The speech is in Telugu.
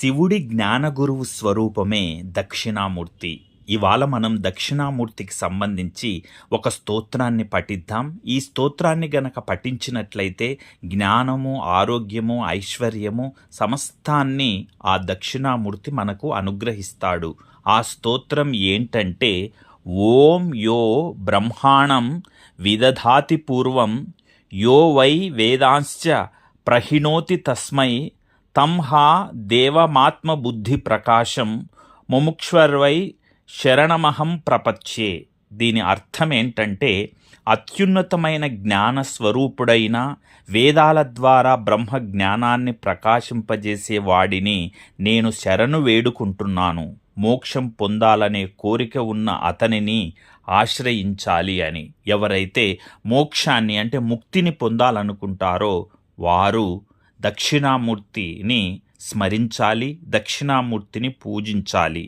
శివుడి జ్ఞానగురువు స్వరూపమే దక్షిణామూర్తి. ఇవాళ మనం దక్షిణామూర్తికి సంబంధించి ఒక స్తోత్రాన్ని పఠిద్దాం. ఈ స్తోత్రాన్ని గనక పఠించినట్లయితే జ్ఞానము ఆరోగ్యము ఐశ్వర్యము సమస్తాన్ని ఆ దక్షిణామూర్తి మనకు అనుగ్రహిస్తాడు. ఆ స్తోత్రం ఏంటంటే ఓం యో బ్రహ్మాణం విదధాతి పూర్వం యో వై వేదాంశ్చ ప్రహిణోతి తస్మై తంహా దేవమాత్మ బుద్ధి ప్రకాశం ముముక్షర్వై శరణమహం ప్రపచ్చే దీని అర్థం ఏంటంటే అత్యున్నతమైన జ్ఞాన స్వరూపుడైన వేదాల ద్వారా బ్రహ్మ జ్ఞానాన్ని ప్రకాశింపజేసే వాడిని నేను శరణు వేడుకుంటున్నాను. మోక్షం పొందాలనే కోరిక ఉన్న అతనిని ఆశ్రయించాలి అని. ఎవరైతే మోక్షాన్ని అంటే ముక్తిని పొందాలనుకుంటారో వారు దక్షిణామూర్తిని స్మరించాలి దక్షిణామూర్తిని పూజించాలి.